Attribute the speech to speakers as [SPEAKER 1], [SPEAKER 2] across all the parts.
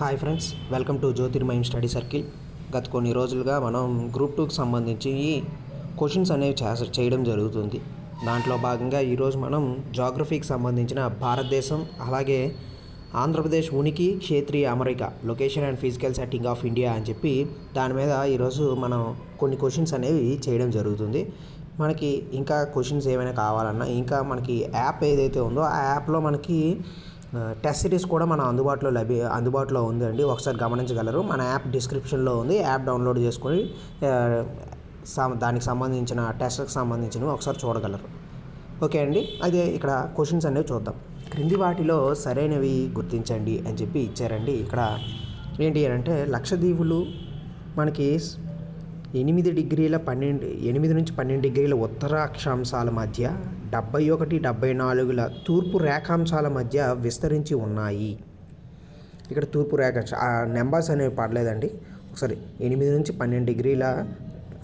[SPEAKER 1] Hi friends welcome to Jyotirmayam study circle. గత కొన్ని రోజులుగా మనం గ్రూప్ టూకి సంబంధించి క్వశ్చన్స్ అనేవి చేస చేయడం జరుగుతుంది. దాంట్లో భాగంగా ఈరోజు మనం జాగ్రఫీకి సంబంధించిన భారతదేశం అలాగే ఆంధ్రప్రదేశ్ ఉనికి క్షేత్రీయ అమరిక location and physical setting of India అని చెప్పి దాని మీద ఈరోజు మనం కొన్ని క్వశ్చన్స్ అనేవి చేయడం జరుగుతుంది. మనకి ఇంకా క్వశ్చన్స్ ఏమైనా కావాలన్నా ఇంకా మనకి యాప్ ఏదైతే ఉందో ఆ యాప్లో మనకి టెస్ట్ సిరీస్ కూడా మన అందుబాటులో లభి అందుబాటులో ఉందండి. ఒకసారి గమనించగలరు. మన యాప్ డిస్క్రిప్షన్లో ఉంది. యాప్ డౌన్లోడ్ చేసుకొని దానికి సంబంధించిన టెస్ట్కి సంబంధించినవి ఒకసారి చూడగలరు. ఓకే అండి. అదే ఇక్కడ క్వశ్చన్స్ అనేవి చూద్దాం. క్రింది వాటిలో సరైనవి గుర్తించండి అని చెప్పి ఇచ్చారండి. ఇక్కడ ఏంటి అంటే లక్షద్వీపులు మనకి ఎనిమిది డిగ్రీల పన్నెండు ఎనిమిది నుంచి పన్నెండు డిగ్రీల ఉత్తర అక్షాంశాల మధ్య డెబ్బై ఒకటి డెబ్బై నాలుగుల తూర్పు రేఖాంశాల మధ్య విస్తరించి ఉన్నాయి. ఇక్కడ తూర్పు రేఖ నెంబర్స్ అనేవి పడలేదండి. ఒకసారి ఎనిమిది నుంచి పన్నెండు డిగ్రీల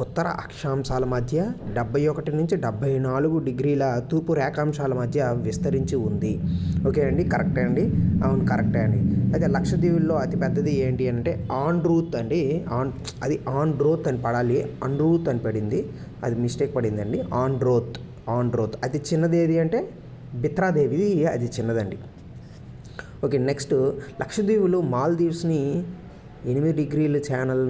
[SPEAKER 1] ఉత్తర అక్షాంశాల మధ్య డెబ్బై ఒకటి నుంచి డెబ్బై నాలుగు డిగ్రీల తూర్పు రేఖాంశాల మధ్య విస్తరించి ఉంది. ఓకే అండి కరెక్టే అండి? అవును కరెక్టే అండి. అయితే లక్షద్వీపుల్లో అతి పెద్దది ఏంటి అంటే ఆన్ రూత్ అండి. ఆన్ అది ఆన్ డ్రోత్ అని పడాలి అన్ రూత్ అని పడింది. అది మిస్టేక్ పడిందండి ఆన్ డ్రోత్ ఆన్ డ్రోత్ అతి చిన్నది ఏది అంటే బిత్రాదేవిది అది చిన్నదండి. ఓకే నెక్స్ట్ లక్షద్వీపులు మాల్దీవ్స్ని ఎనిమిది డిగ్రీల ఛానల్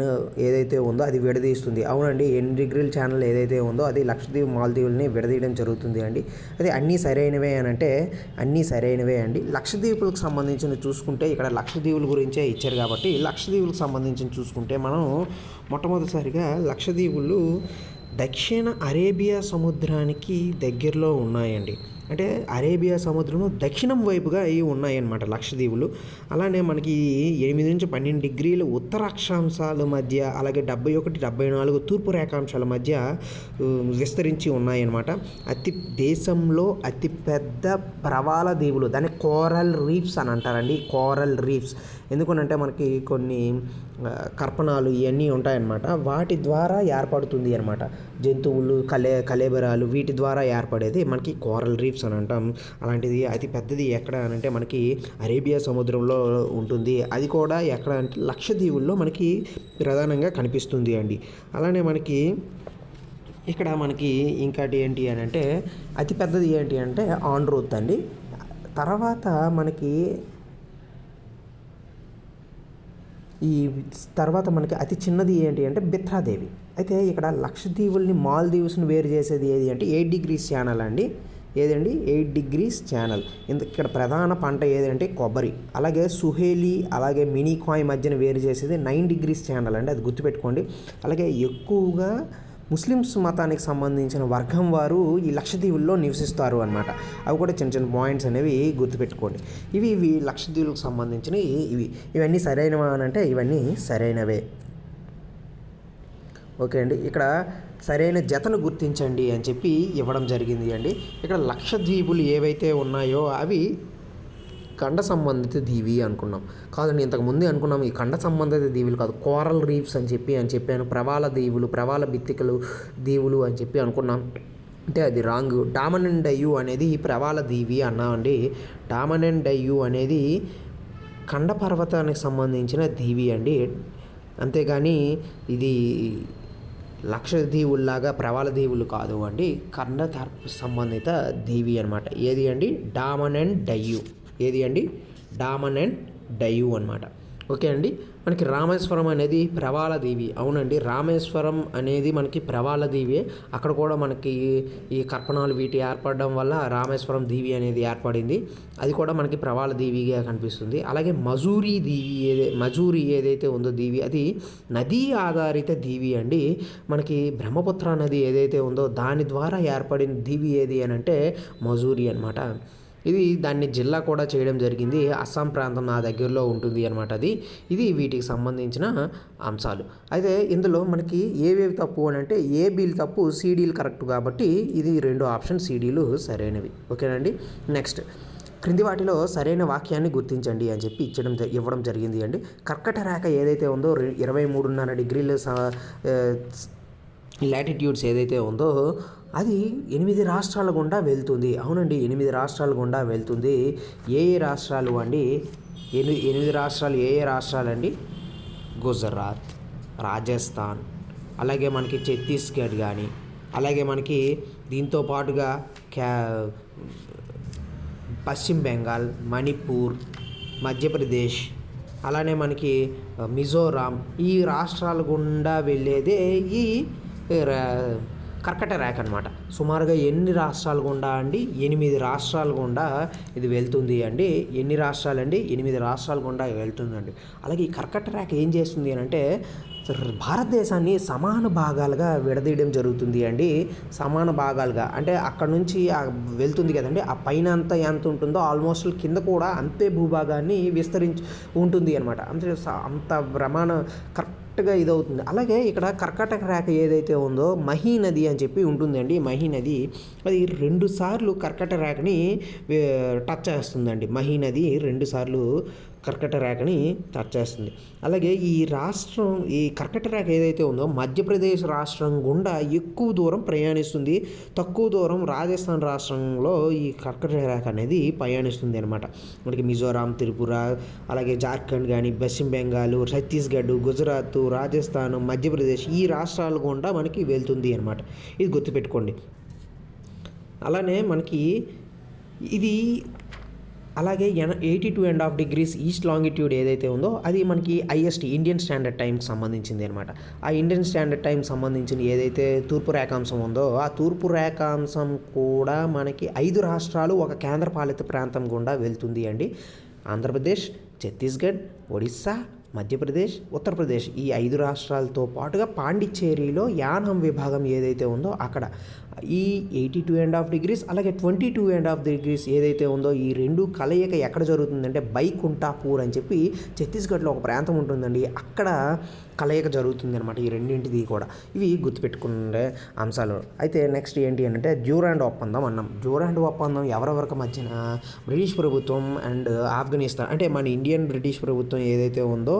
[SPEAKER 1] ఏదైతే ఉందో అది విడదీస్తుంది. అవునండి ఎనిమిది డిగ్రీల ఛానల్ ఏదైతే ఉందో అది లక్షద్వీప్ మాల్దీవుల్ని విడదీయడం జరుగుతుంది అండి. అది అన్నీ సరైనవే అని అంటే అన్నీ సరైనవే అండి. లక్షద్వీపులకు సంబంధించిన చూసుకుంటే ఇక్కడ లక్షద్వీపుల గురించే ఇచ్చారు కాబట్టి లక్షద్వీపులకు సంబంధించిన చూసుకుంటే మనం మొట్టమొదటిసారిగా లక్షద్వీపులు దక్షిణ అరేబియా సముద్రానికి దగ్గరలో ఉన్నాయండి. అంటే అరేబియా సముద్రం దక్షిణం వైపుగా ఇవి ఉన్నాయన్నమాట లక్షద్వీపులు. అలానే మనకి ఎనిమిది నుంచి పన్నెండు డిగ్రీలు ఉత్తర అక్షాంశాల మధ్య అలాగే డెబ్బై ఒకటి డెబ్బై నాలుగు తూర్పు రేఖాంశాల మధ్య విస్తరించి ఉన్నాయన్నమాట. అతి దేశంలో అతి పెద్ద ప్రవాల దీవులు దాన్ని కోరల్ రీఫ్స్ అని అంటారండి. Coral reefs. ఎందుకనంటే మనకి కొన్ని కర్పణాలు ఇవన్నీ ఉంటాయన్నమాట. వాటి ద్వారా ఏర్పడుతుంది అనమాట జంతువులు కలే కలేబరాలు వీటి ద్వారా ఏర్పడేది మనకి కోరల్ రీఫ్స్ అని అంటాం. అలాంటిది అతి పెద్దది ఎక్కడ అంటే మనకి అరేబియా సముద్రంలో ఉంటుంది. అది కూడా ఎక్కడ అంటే లక్షద్వీపుల్లో మనకి ప్రధానంగా కనిపిస్తుంది అండి. అలానే మనకి ఇక్కడ మనకి ఇంకాటి ఏంటి అని అంటే అతి పెద్దది ఏంటి అంటే ఆన్ రోత్ అండి. తర్వాత మనకి ఈ తర్వాత మనకి అతి చిన్నది ఏంటి అంటే బిత్రాదేవి. అయితే ఇక్కడ లక్షద్వీపుల్ని మాల్దీవ్స్ని వేరు చేసేది ఏది అంటే ఎయిట్ డిగ్రీస్ ఛానల్ అండి. ఏదండి? Eight degrees channel. ఇందుకు ఇక్కడ ప్రధాన పంట ఏదంటే కొబ్బరి. అలాగే సుహేలి అలాగే మినీ కాయ్ మధ్యన వేరు చేసేది నైన్ డిగ్రీస్ ఛానల్ అండి. అది గుర్తుపెట్టుకోండి. అలాగే ఎక్కువగా ముస్లిమ్స్ మతానికి సంబంధించిన వర్గం వారు ఈ లక్షద్వీపుల్లో నివసిస్తారు అనమాట అవి కూడా చిన్న చిన్న పాయింట్స్ అనేవి గుర్తుపెట్టుకోండి. ఇవి ఇవి లక్షద్వీపులకు సంబంధించినవి ఇవి ఇవన్నీ సరైనవా అని అంటే ఇవన్నీ సరైనవే. ఓకే అండి. ఇక్కడ సరైన జతను గుర్తించండి అని చెప్పి ఇవ్వడం జరిగింది అండి. ఇక్కడ లక్షద్వీపులు ఏవైతే ఉన్నాయో అవి ఖండ సంబంధిత దీవి అనుకున్నాం. కాదండి ఇంతకుముందే అనుకున్నాం ఈ ఖండ సంబంధిత దీవులు కాదు కోరల్ రీఫ్స్ అని చెప్పి అని చెప్పాను ప్రవాల దీవులు ప్రవాల బిత్తికలు దీవులు అని చెప్పి అనుకున్నాం. అంటే అది రాంగ్. డామన్ అండ్ అనేది ప్రవాల దీవి అన్నామండి. డామన్ అండ్ అనేది ఖండ పర్వతానికి సంబంధించిన దీవి అండి. అంతేగాని ఇది లక్షద్వీవుల్లాగా ప్రవాల దీవులు కాదు అండి. ఖండ సంబంధిత దీవి అనమాట ఏది అండి? డామన్ అండ్ డయ్యూ ఏది అండి? డామన్ అండ్ డయ్యు అనమాట ఓకే అండి? మనకి రామేశ్వరం అనేది ప్రవాల అవునండి రామేశ్వరం అనేది మనకి ప్రవాల దీవి. అక్కడ కూడా మనకి ఈ కర్పణాలు వీటి ఏర్పడడం వల్ల రామేశ్వరం దీవి అనేది ఏర్పడింది. అది కూడా మనకి ప్రవాల కనిపిస్తుంది. అలాగే మజూరి దీవి ఏదే మజూరి ఏదైతే ఉందో దీవి అది నదీ ఆధారిత దీవి అండి. మనకి బ్రహ్మపుత్ర నది ఏదైతే ఉందో దాని ద్వారా ఏర్పడిన దీవి ఏది అని అంటే మజూరి అనమాట ఇది దాన్ని జిల్లా కూడా చేయడం జరిగింది. అస్సాం ప్రాంతం నా దగ్గరలో ఉంటుంది అనమాట అది. ఇది వీటికి సంబంధించిన అంశాలు. అయితే ఇందులో మనకి ఏవేవి తప్పు అని అంటే ఏ బిల్ తప్పు సీడీలు కరెక్ట్ కాబట్టి ఇది రెండు ఆప్షన్ సీడీలు సరైనవి. ఓకేనండి నెక్స్ట్. క్రింది వాటిలో సరైన వాక్యాన్ని గుర్తించండి అని చెప్పి ఇచ్చడం జ- ఇవ్వడం జరిగింది అండి. కర్కట రేఖ ఏదైతే ఉందో ఇరవై మూడున్నర డిగ్రీల లాటిట్యూడ్స్ ఏదైతే ఉందో అది ఎనిమిది రాష్ట్రాల గుండా వెళ్తుంది. అవునండి ఎనిమిది రాష్ట్రాల గుండా వెళ్తుంది. ఏ ఏ రాష్ట్రాలు అండి? ఎనిమిది ఎనిమిది రాష్ట్రాలు ఏ ఏ రాష్ట్రాలండి? గుజరాత్ రాజస్థాన్ అలాగే మనకి ఛత్తీస్గఢ్ కానీ అలాగే మనకి దీంతో పాటుగా క్యా పశ్చిమ బెంగాల్ మణిపూర్ మధ్యప్రదేశ్ అలానే మనకి మిజోరాం ఈ రాష్ట్రాల గుండా వెళ్ళేదే ఈ రా- కర్కట ర్యాక్ అనమాట సుమారుగా ఎన్ని రాష్ట్రాలు గుండా అండి? ఎనిమిది రాష్ట్రాల గుండా ఇది వెళ్తుంది అండి. ఎన్ని రాష్ట్రాలు అండి? ఎనిమిది రాష్ట్రాల గుండా వెళ్తుందండి అలాగే ఈ కర్కట ర్యాక్ ఏం చేస్తుంది అని అంటే భారతదేశాన్ని సమాన భాగాలుగా విడదీయడం జరుగుతుంది అండి. సమాన భాగాలుగా. అంటే అక్కడ నుంచి వెళ్తుంది కదండి. ఆ పైన అంతా ఎంత ఉంటుందో ఆల్మోస్ట్ కింద కూడా అంతే భూభాగాన్ని విస్తరించి ఉంటుంది అనమాట అంటే స- అంత ప్రమాణ కరెక్ట్గా ఇదవుతుంది. అలాగే ఇక్కడ కర్కాటక రేఖ ఏదైతే ఉందో మహీ నది అని చెప్పి ఉంటుందండి. మహీ నది అది రెండు సార్లు కర్కట రేఖని టచ్ చేస్తుందండి. మహీ నది రెండు సార్లు కర్కట రేఖని టచ్ చేస్తుంది. అలాగే ఈ రాష్ట్రం ఈ కర్కట రేఖ ఏదైతే ఉందో మధ్యప్రదేశ్ రాష్ట్రం గుండా ఎక్కువ దూరం ప్రయాణిస్తుంది. తక్కువ దూరం రాజస్థాన్ రాష్ట్రంలో ఈ కర్కట రేఖ అనేది ప్రయాణిస్తుంది అనమాట మనకి మిజోరాం త్రిపుర అలాగే జార్ఖండ్ కానీ పశ్చిమ బెంగాల్ ఛత్తీస్గఢ్ గుజరాత్ రాజస్థాన్ మధ్యప్రదేశ్ ఈ రాష్ట్రాల గుండా మనకి వెళ్తుంది అనమాట ఇది గుర్తుపెట్టుకోండి. అలానే మనకి ఇది అలాగే ఎన eighty two and half degrees east longitude ఏదైతే ఉందో అది మనకి ఐఎస్టీ ఇండియన్ స్టాండర్డ్ టైంకి సంబంధించింది అనమాట ఆ ఇండియన్ స్టాండర్డ్ టైం సంబంధించిన ఏదైతే తూర్పు రేఖాంశం ఉందో ఆ తూర్పు రేఖాంశం కూడా మనకి ఐదు రాష్ట్రాలు ఒక కేంద్రపాలిత ప్రాంతం గుండా వెళ్తుంది అండి. ఆంధ్రప్రదేశ్ ఛత్తీస్గఢ్ ఒడిస్సా మధ్యప్రదేశ్ ఉత్తరప్రదేశ్ ఈ ఐదు రాష్ట్రాలతో పాటుగా పాండిచ్చేరిలో యానం విభాగం ఏదైతే ఉందో అక్కడ ఈ eighty two and half degrees అలాగే twenty two and half degrees ఏదైతే ఉందో ఈ రెండు కలయిక ఎక్కడ జరుగుతుందంటే బైకుంఠాపూర్ అని చెప్పి ఛత్తీస్గఢ్లో ఒక ప్రాంతం ఉంటుందండి. అక్కడ కలయిక జరుగుతుంది అనమాట ఈ రెండింటిది కూడా. ఇవి గుర్తుపెట్టుకునే అంశాలు. అయితే నెక్స్ట్ ఏంటి అంటే డ్యూరాండ్ ఒప్పందం అన్నాం. డ్యూరాండ్ ఒప్పందం ఎవరెవరికి మధ్యన? బ్రిటిష్ ప్రభుత్వం అండ్ ఆఫ్ఘనిస్తాన్ అంటే మన ఇండియన్ బ్రిటిష్ ప్రభుత్వం ఏదైతే ఉందో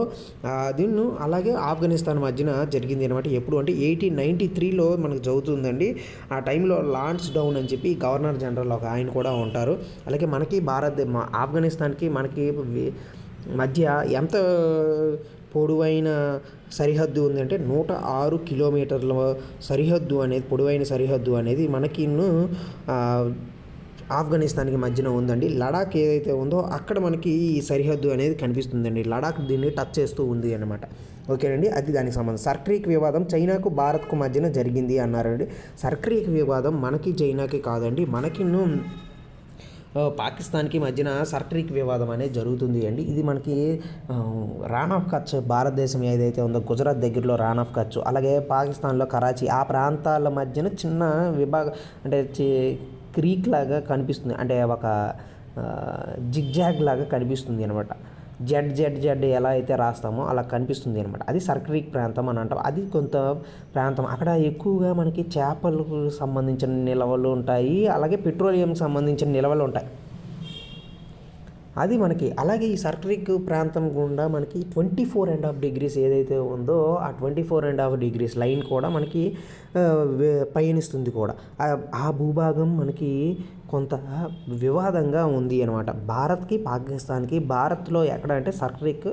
[SPEAKER 1] దీన్ని అలాగే ఆఫ్ఘనిస్తాన్ మధ్యన జరిగింది అనమాట ఎప్పుడు అంటే ఎయిటీన్ నైంటీ త్రీలో మనకు చదువుతుందండి ఆ టైంలో లాన్స్ డౌన్ అని చెప్పి గవర్నర్ జనరల్ ఒక ఆయన కూడా ఉంటారు. అలాగే మనకి భారత్ ఆఫ్ఘనిస్తాన్కి మనకి మధ్య ఎంత పొడవైన సరిహద్దు ఉందంటే నూట ఆరు కిలోమీటర్ల సరిహద్దు అనేది పొడవైన సరిహద్దు అనేది మనకి ఆఫ్ఘనిస్తాన్కి మధ్యన ఉందండి. లడాక్ ఏదైతే ఉందో అక్కడ మనకి ఈ సరిహద్దు అనేది కనిపిస్తుందండి. లడాక్ దీన్ని టచ్ చేస్తూ ఉంది అన్నమాట. ఓకేనండి? అది దానికి సంబంధం. సర్క్రీక్ వివాదం చైనాకు భారత్కు మధ్యన జరిగింది అన్నారండి. సర్క్రీక్ వివాదం మనకి చైనాకి కాదండి. మనకిన్ను పాకిస్తాన్కి మధ్యన సర్ట్రిక్ వివాదం అనేది జరుగుతుంది అండి. ఇది మనకి రాన్ ఆఫ్ కచ్ భారతదేశం ఏదైతే ఉందో గుజరాత్ దగ్గరలో రాన్ ఆఫ్ కచ్ అలాగే పాకిస్తాన్లో కరాచీ ఆ ప్రాంతాల మధ్యన చిన్న విభాగ అంటే క్రీక్ లాగా కనిపిస్తుంది. అంటే ఒక జిగ్జాగ్ లాగా కనిపిస్తుంది అనమాట. జెడ్ జెడ్ జెడ్ ఎలా అయితే రాస్తామో అలా కనిపిస్తుంది అనమాట అది సర్క్రీక్ ప్రాంతం అని అంటాం. అది కొంత ప్రాంతం. అక్కడ ఎక్కువగా మనకి చేపలకు సంబంధించిన నిల్వలు ఉంటాయి. అలాగే పెట్రోలియంకి సంబంధించిన నిల్వలు ఉంటాయి. అది మనకి. అలాగే ఈ సర్క్రిక్ ప్రాంతం గుండా మనకి twenty four and half degrees ఏదైతే ఉందో ఆ twenty four and half degrees line కూడా మనకి పయనిస్తుంది కూడా. ఆ భూభాగం మనకి కొంత వివాదంగా ఉంది అనమాట భారత్కి పాకిస్తాన్కి భారత్లో ఎక్కడ అంటే సర్క్రిక్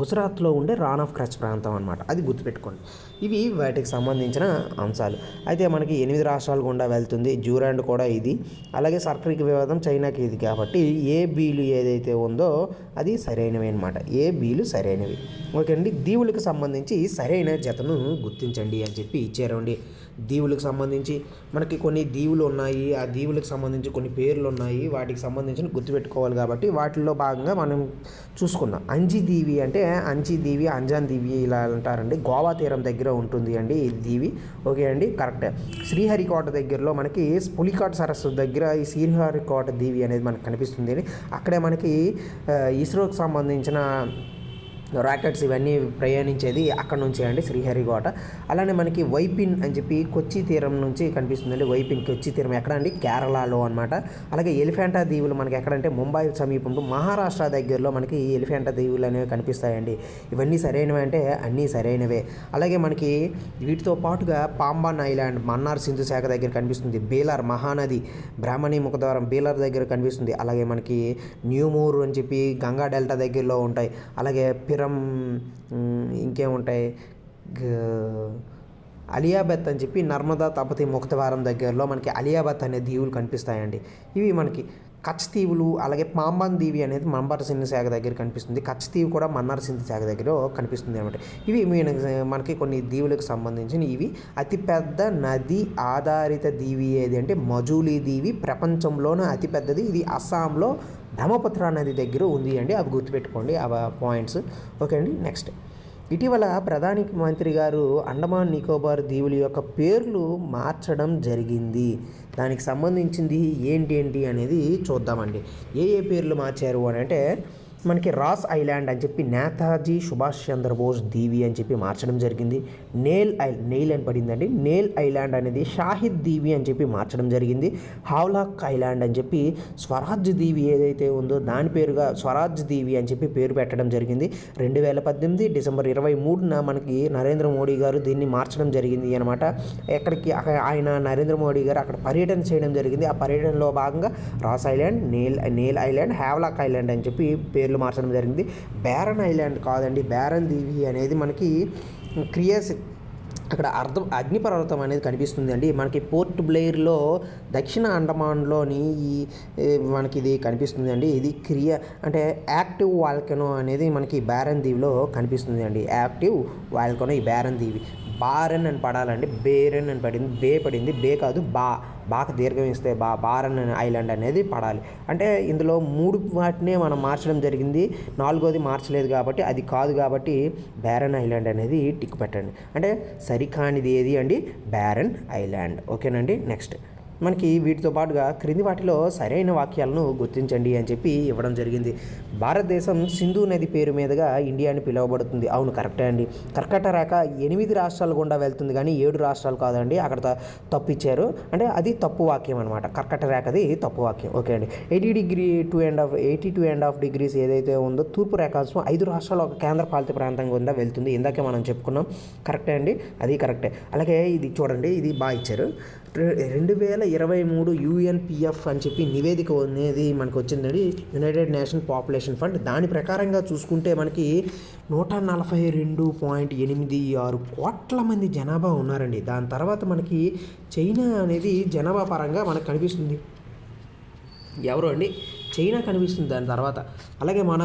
[SPEAKER 1] గుజరాత్లో ఉండే రాన్ ఆఫ్ కచ్ ప్రాంతం అనమాట అది గుర్తుపెట్టుకోండి. ఇవి వాటికి సంబంధించిన అంశాలు. అయితే మనకి ఎనిమిది రాష్ట్రాలు గుండా వెళ్తుంది. జూరాండ్ కూడా ఇది. అలాగే సర్క్రిక్ వివాదం చైనాకి ఇది కాబట్టి ఏ బీలు ఏదైతే ఉందో అది సరైనవి అనమాట ఏ బీలు సరైనవి. ఓకే అండి దీవులకు సంబంధించి సరైన జతను గుర్తించండి అని చెప్పి ఇచ్చారండి. దీవులకు సంబంధించి మనకి కొన్ని దీవులు ఉన్నాయి. ఆ దీవులకు సంబంధించి కొన్ని పేర్లు ఉన్నాయి. వాటికి సంబంధించిన గుర్తుపెట్టుకోవాలి కాబట్టి వాటిల్లో భాగంగా మనం చూసుకుందాం. అంజి దీవి అంటే అంచి దీవి అంజాన్ దీవి ఇలా అంటారండి. గోవా తీరం దగ్గర ఉంటుంది అండి ఈ దీవి. ఓకే అండి కరెక్ట్. శ్రీహరికోట దగ్గరలో మనకి పులికాట్ సరస్సు దగ్గర ఈ శ్రీహరికోట దీవి అనేది మనకు కనిపిస్తుంది. అండి అక్కడే మనకి ఇస్రోకి సంబంధించిన రాకెట్స్ ఇవన్నీ ప్రయాణించేది అక్కడ నుంచే అండి శ్రీహరికోట అలానే మనకి వైపిన్ అని చెప్పి కొచ్చి తీరం నుంచి కనిపిస్తుందండి. వైపిన్ కొచ్చి తీరం ఎక్కడ అండి? కేరళలో అనమాట అలాగే ఎలిఫెంటా దీవులు మనకి ఎక్కడంటే ముంబై సమీపంలో మహారాష్ట్ర దగ్గరలో మనకి ఎలిఫెంటా దీవులు అనేవి కనిపిస్తాయండి. ఇవన్నీ సరైనవి అంటే అన్నీ సరైనవే. అలాగే మనకి వీటితో పాటుగా పాంబాన్ ఐలాండ్ మన్నార్ సింధు శాఖ దగ్గర కనిపిస్తుంది. బీలార్ మహానది బ్రాహ్మణి ముఖద్వారం బీలార్ దగ్గర కనిపిస్తుంది. అలాగే మనకి న్యూమూర్ అని చెప్పి గంగా డెల్టా దగ్గరలో ఉంటాయి. అలాగే పిరం మ్, ఇంకేముంటాయి? అలియాబెత్ అని చెప్పి నర్మదా తపతి ముక్తవారం దగ్గరలో మనకి అలియాబెత్ అనే దీవులు కనిపిస్తాయండి. ఇవి మనకి కచ్ దీవులు అలాగే పాంబాన్ దీవి అనేది మన్బార్ సింధు శాఖ దగ్గర కనిపిస్తుంది. కచ్ దీవి కూడా మన్నార్ సింధు శాఖ దగ్గర కనిపిస్తుంది అనమాట ఇవి మనకి కొన్ని దీవులకు సంబంధించిన ఇవి. అతిపెద్ద నది ఆధారిత దీవి ఏది అంటే మజూలీ దీవి. ప్రపంచంలోనే అతిపెద్దది. ఇది అస్సాంలో బ్రహ్మపుత్ర నది దగ్గర ఉంది అండి. అవి గుర్తుపెట్టుకోండి ఆ పాయింట్స్. ఓకే అండి నెక్స్ట్. ఇటీవల ప్రధాని మంత్రి గారు అండమాన్ నికోబార్ దీవుల యొక్క పేర్లు మార్చడం జరిగింది. దానికి సంబంధించింది ఏంటి ఏంటి అనేది చూద్దామండి. ఏ ఏ పేర్లు మార్చారు అని అంటే మనకి రాస్ ఐలాండ్ అని చెప్పి నేతాజీ సుభాష్ చంద్రబోస్ దీవి అని చెప్పి మార్చడం జరిగింది. నేల్ ఐ నెయిల్ అని పడిందండి. నేల్ ఐలాండ్ అనేది షాహిద్ దీవి అని చెప్పి మార్చడం జరిగింది. హావ్లాక్ ఐలాండ్ అని చెప్పి స్వరాజ్ దీవి ఏదైతే ఉందో దాని పేరుగా స్వరాజ్ దీవి అని చెప్పి పేరు పెట్టడం జరిగింది. రెండు వేల పద్దెనిమిది డిసెంబర్ ఇరవై మూడున మనకి నరేంద్ర మోడీ గారు దీన్ని మార్చడం జరిగింది అనమాట ఎక్కడికి ఆయన నరేంద్ర మోడీ గారు అక్కడ పర్యటన చేయడం జరిగింది. ఆ పర్యటనలో భాగంగా Ross island Neil Neil island Havelock island అని చెప్పి పేర్లు మార్చడం జరిగింది. బ్యారన్ ఐలాండ్ కాదండి బ్యారన్ దీవి అనేది మనకి క్రియాస్ అక్కడ అర్థం అగ్నిపర్వతం అనేది కనిపిస్తుంది అండి. మనకి పోర్ట్ బ్లెయిర్లో దక్షిణ అండమాన్లోని ఈ మనకి ఇది కనిపిస్తుంది అండి. ఇది క్రియ అంటే యాక్టివ్ వాల్కెనో అనేది మనకి బ్యారన్ దీవిలో కనిపిస్తుంది అండి. యాక్టివ్ వాల్కెనో ఈ బ్యారన్ దీవి. బారన్ అని పడాలండి. బేరన్ అని పడింది. బే పడింది. బే కాదు బా. బాగా దీర్ఘం ఇస్తే బా బారన్ ఐలాండ్ అనేది పడాలి. అంటే ఇందులో మూడు వాటినే మనం మార్చడం జరిగింది. నాలుగోది మార్చలేదు కాబట్టి అది కాదు కాబట్టి బ్యారన్ ఐలాండ్ అనేది టిక్ పెట్టండి. అంటే సరికానిది ఏది అండి? Barren island. ఓకేనండి? నెక్స్ట్. మనకి వీటితో పాటుగా క్రింది వాటిలో సరైన వాక్యాలను గుర్తించండి అని చెప్పి ఇవ్వడం జరిగింది. భారతదేశం సింధు నది పేరు మీదుగా ఇండియా అని పిలువబడుతుంది. అవును కరెక్టే అండి. కర్కట రేఖ ఎనిమిది రాష్ట్రాల గుండా వెళ్తుంది కానీ ఏడు రాష్ట్రాలు కాదండి. అక్కడ తప్పిచ్చారు. తప్పు ఇచ్చారు అంటే అది తప్పు వాక్యం అనమాట కర్కట రేఖది తప్పు వాక్యం. ఓకే అండి. Eighty degree two and half eighty two and half degrees ఏదైతే ఉందో తూర్పు రేఖాంశం ఐదు రాష్ట్రాలు ఒక కేంద్ర పాలిత ప్రాంతం గుండా వెళ్తుంది. ఇందాకే మనం చెప్పుకున్నాం. కరెక్టే అండి. అది కరెక్టే. అలాగే ఇది చూడండి. ఇది బాగా ఇచ్చారు. రెండు వేల ఇరవై మూడు యుఎన్పిఎఫ్ అని చెప్పి నివేదిక అనేది మనకు వచ్చిందండి యునైటెడ్ నేషన్ పాపులేషన్ ఫండ్ దాని ప్రకారంగా చూసుకుంటే మనకి నూట నలభై రెండు పాయింట్ ఎనిమిది ఆరు కోట్ల మంది జనాభా ఉన్నారండి. దాని తర్వాత మనకి చైనా అనేది జనాభా పరంగా మనకు కనిపిస్తుంది. ఎవరు అండి? చైనా కనిపిస్తుంది దాని తర్వాత. అలాగే మన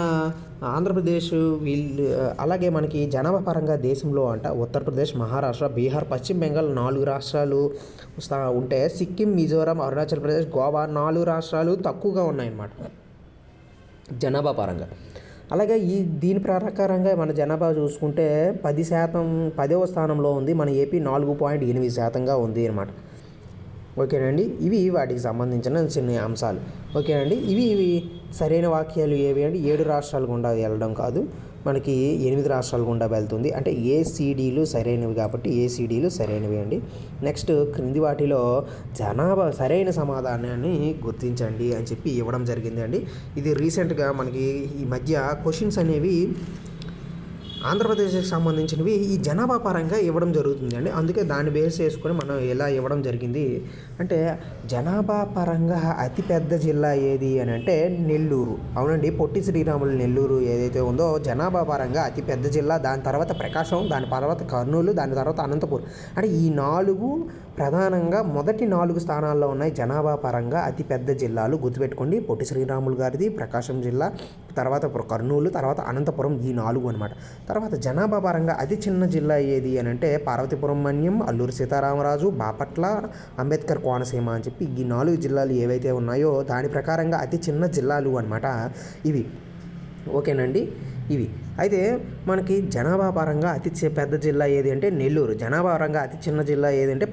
[SPEAKER 1] ఆంధ్రప్రదేశ్ వీళ్ళు అలాగే మనకి జనాభా పరంగా దేశంలో అంట ఉత్తరప్రదేశ్ మహారాష్ట్ర బీహార్ పశ్చిమ బెంగాల్ నాలుగు రాష్ట్రాలు ఉంటే సిక్కిం మిజోరాం అరుణాచల్ ప్రదేశ్ గోవా నాలుగు రాష్ట్రాలు తక్కువగా ఉన్నాయన్నమాట. జనాభా పరంగా. అలాగే ఈ దీని ప్రకారంగా మన జనాభా చూసుకుంటే పది శాతం పదవ స్థానంలో ఉంది. మన ఏపీ నాలుగు పాయింట్ ఎనిమిది శాతంగా ఉంది అనమాట ఓకేనండి ఇవి వాటికి సంబంధించిన చిన్న అంశాలు. ఓకేనండి ఇవి ఇవి సరైన వాక్యాలు ఏవి అంటే ఏడు రాష్ట్రాల గుండా వెళ్ళడం కాదు. మనకి ఎనిమిది రాష్ట్రాల గుండా వెళ్తుంది. అంటే ఏసీడీలు సరైనవి కాబట్టి ఏసీడీలు సరైనవి అండి. నెక్స్ట్ క్రింది వాటిలో జనాభా సరైన సమాధానాన్ని గుర్తించండి అని చెప్పి ఇవ్వడం జరిగింది అండి. ఇది రీసెంట్గా మనకి ఈ మధ్య క్వశ్చన్స్ అనేవి ఆంధ్రప్రదేశ్కి సంబంధించినవి ఈ జనాభా పరంగా ఇవ్వడం జరుగుతుంది అండి. అందుకే దాన్ని బేస్ చేసుకొని మనం ఎలా ఇవ్వడం జరిగింది. అంటే జనాభా పరంగా అతిపెద్ద జిల్లా ఏది అని అంటే నెల్లూరు. అవునండి పొట్టి శ్రీరాములు నెల్లూరు ఏదైతే ఉందో జనాభా పరంగా అతిపెద్ద జిల్లా. దాని తర్వాత ప్రకాశం దాని తర్వాత కర్నూలు దాని తర్వాత అనంతపురం. అంటే ఈ నాలుగు ప్రధానంగా మొదటి నాలుగు స్థానాల్లో ఉన్నాయి. జనాభా పరంగా అతిపెద్ద జిల్లాలు గుర్తుపెట్టుకోండి. పొట్టి శ్రీరాములు గారిది ప్రకాశం జిల్లా తర్వాత కర్నూలు తర్వాత అనంతపురం ఈ నాలుగు అనమాట తర్వాత జనాభా పరంగా అతి చిన్న జిల్లా ఏది అని అంటే పార్వతీపురం మన్యం అల్లూరి సీతారామరాజు బాపట్ల అంబేద్కర్ కోనసీమ అని చెప్పి ఈ నాలుగు జిల్లాలు ఏవైతే ఉన్నాయో దాని ప్రకారంగా అతి చిన్న జిల్లాలు అనమాట ఇవి. ఓకేనండి? ఇవి. అయితే మనకి జనాభా పరంగా అతి పెద్ద జిల్లా ఏది అంటే నెల్లూరు. జనాభా పరంగా అతి చిన్న జిల్లా ఏది అంటే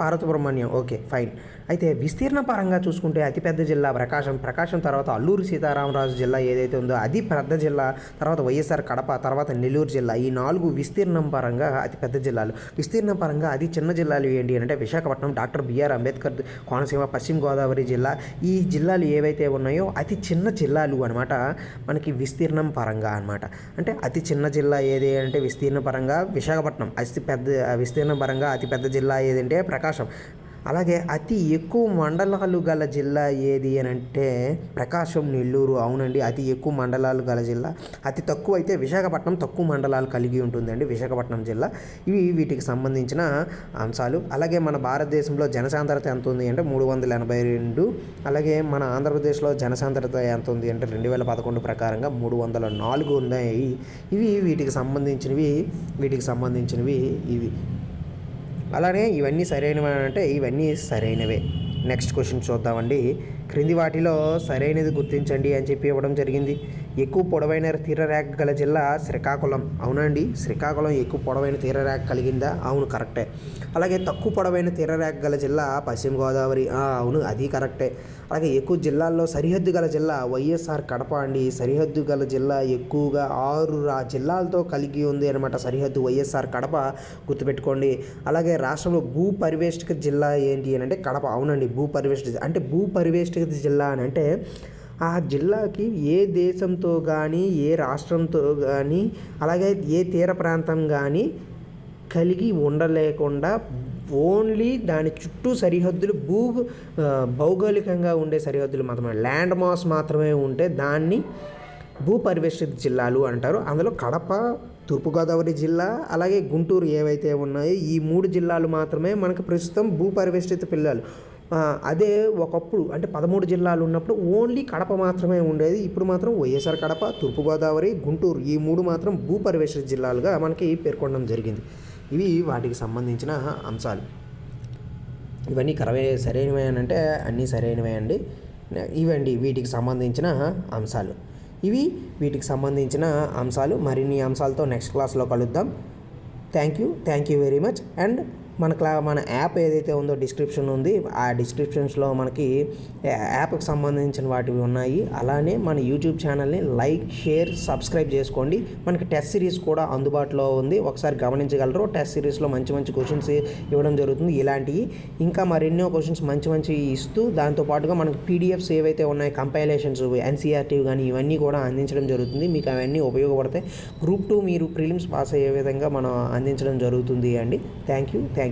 [SPEAKER 1] ఓకే ఫైన్. అయితే విస్తీర్ణ పరంగా చూసుకుంటే అతిపెద్ద జిల్లా ప్రకాశం. ప్రకాశం తర్వాత అల్లూరు సీతారామరాజు జిల్లా ఏదైతే ఉందో అది పెద్ద జిల్లా తర్వాత వైఎస్ఆర్ కడప తర్వాత నెల్లూరు జిల్లా. ఈ నాలుగు విస్తీర్ణం పరంగా అతి పెద్ద జిల్లాలు. విస్తీర్ణ పరంగా అతి చిన్న జిల్లాలు ఏంటి అంటే విశాఖపట్నం డాక్టర్ బిఆర్ అంబేద్కర్ కోనసీమ పశ్చిమ గోదావరి జిల్లా. ఈ జిల్లాలు ఏవైతే ఉన్నాయో అతి చిన్న జిల్లాలు అనమాట మనకి విస్తీర్ణం పరంగా అనమాట అంటే అతి చిన్న జిల్లా ఏది అంటే విస్తీర్ణ పరంగా విశాఖపట్నం. అతి పెద్ద విస్తీర్ణ పరంగా అతిపెద్ద జిల్లా ఏదంటే ప్రకాశం. అలాగే అతి ఎక్కువ మండలాలు గల జిల్లా ఏది అని అంటే ప్రకాశం నెల్లూరు. అవునండి అతి ఎక్కువ మండలాలు గల జిల్లా. అతి తక్కువ అయితే విశాఖపట్నం తక్కువ మండలాలు కలిగి ఉంటుందండి విశాఖపట్నం జిల్లా. ఇవి వీటికి సంబంధించిన అంశాలు. అలాగే మన భారతదేశంలో జనసాంద్రత ఎంత ఉంది అంటే మూడు వందల ఎనభై రెండు. అలాగే మన ఆంధ్రప్రదేశ్లో జనసాంద్రత ఎంత ఉంది అంటే రెండు వేల పదకొండు ప్రకారంగా మూడు వందల నాలుగు ఉన్నాయి. ఇవి వీటికి సంబంధించినవి వీటికి సంబంధించినవి ఇవి. అలానే ఇవన్నీ సరైనవి అంటే ఇవన్నీ సరైనవే. నెక్స్ట్ క్వశ్చన్ చూద్దామండి. క్రింది వాటిలో సరైనది గుర్తించండి అని చెప్పి ఇవ్వడం జరిగింది. ఎక్కువ పొడవైన తీరరేఖ గల జిల్లా శ్రీకాకుళం. అవునండి శ్రీకాకుళం ఎక్కువ పొడవైన తీరరేఖ కలిగిందా? అవును కరెక్టే. అలాగే తక్కువ పొడవైన తీరరేఖ గల జిల్లా పశ్చిమ గోదావరి. అవును అది కరెక్టే. అలాగే ఎక్కువ జిల్లాల్లో సరిహద్దు గల జిల్లా వైఎస్ఆర్ కడప అండి. సరిహద్దు గల జిల్లా ఎక్కువగా ఆరు రా జిల్లాలతో కలిగి ఉంది అనమాట సరిహద్దు వైఎస్ఆర్ కడప. గుర్తుపెట్టుకోండి. అలాగే రాష్ట్రంలో భూ పరివేష్టిక జిల్లా ఏంటి అని అంటే కడప. అవునండి భూ పరివేష్టిక అంటే భూ పరివేష్టిక జిల్లా అని అంటే ఆ జిల్లాకి ఏ దేశంతో కానీ ఏ రాష్ట్రంతో కానీ అలాగే ఏ తీర ప్రాంతం కానీ కలిగి ఉండలేకుండా ఓన్లీ దాని చుట్టూ సరిహద్దులు భూ భౌగోళికంగా ఉండే సరిహద్దులు మాత్రమే. ల్యాండ్ మాస్ మాత్రమే ఉంటే దాన్ని భూ పరివేష్టిత జిల్లాలు అంటారు. అందులో కడప తూర్పుగోదావరి జిల్లా అలాగే గుంటూరు ఏవైతే ఉన్నాయో ఈ మూడు జిల్లాలు మాత్రమే మనకు ప్రస్తుతం భూ పరివేష్టిత పిల్లలు. అదే ఒకప్పుడు అంటే పదమూడు జిల్లాలు ఉన్నప్పుడు ఓన్లీ కడప మాత్రమే ఉండేది. ఇప్పుడు మాత్రం వైఎస్ఆర్ కడప తూర్పుగోదావరి గుంటూరు ఈ మూడు మాత్రం భూ జిల్లాలుగా మనకి పేర్కొనడం జరిగింది. ఇవి వాటికి సంబంధించిన అంశాలు. ఇవన్నీ కరవే సరైనవే అంటే అన్నీ సరైనవే అండి ఇవండి వీటికి సంబంధించిన అంశాలు. ఇవి వీటికి సంబంధించిన అంశాలు. మరిన్ని అంశాలతో నెక్స్ట్ క్లాస్లో కలుద్దాం. Thank you. Thank you very much. And మనకు మన యాప్ ఏదైతే ఉందో డిస్క్రిప్షన్ ఉంది ఆ డిస్క్రిప్షన్స్లో మనకి యాప్కి సంబంధించిన వాటివి ఉన్నాయి. అలానే మన యూట్యూబ్ ఛానల్ని లైక్ షేర్ సబ్స్క్రైబ్ చేసుకోండి. మనకి టెస్ట్ సిరీస్ కూడా అందుబాటులో ఉంది. ఒకసారి గమనించగలరు. టెస్ట్ సిరీస్లో మంచి మంచి క్వశ్చన్స్ ఇవ్వడం జరుగుతుంది. ఇలాంటివి ఇంకా మరెన్నో క్వశ్చన్స్ మంచి మంచి ఇస్తూ దాంతోపాటుగా మనకి పీడిఎఫ్స్ ఏవైతే ఉన్నాయో కంపైలేషన్స్ ఎన్సీఆర్టీ కానీ ఇవన్నీ కూడా అందించడం జరుగుతుంది. మీకు అవన్నీ ఉపయోగపడతాయి. గ్రూప్ టూ మీరు ప్రిలిమ్స్ పాస్ అయ్యే విధంగా మనం అందించడం జరుగుతుంది అండి. Thank you. Thank you.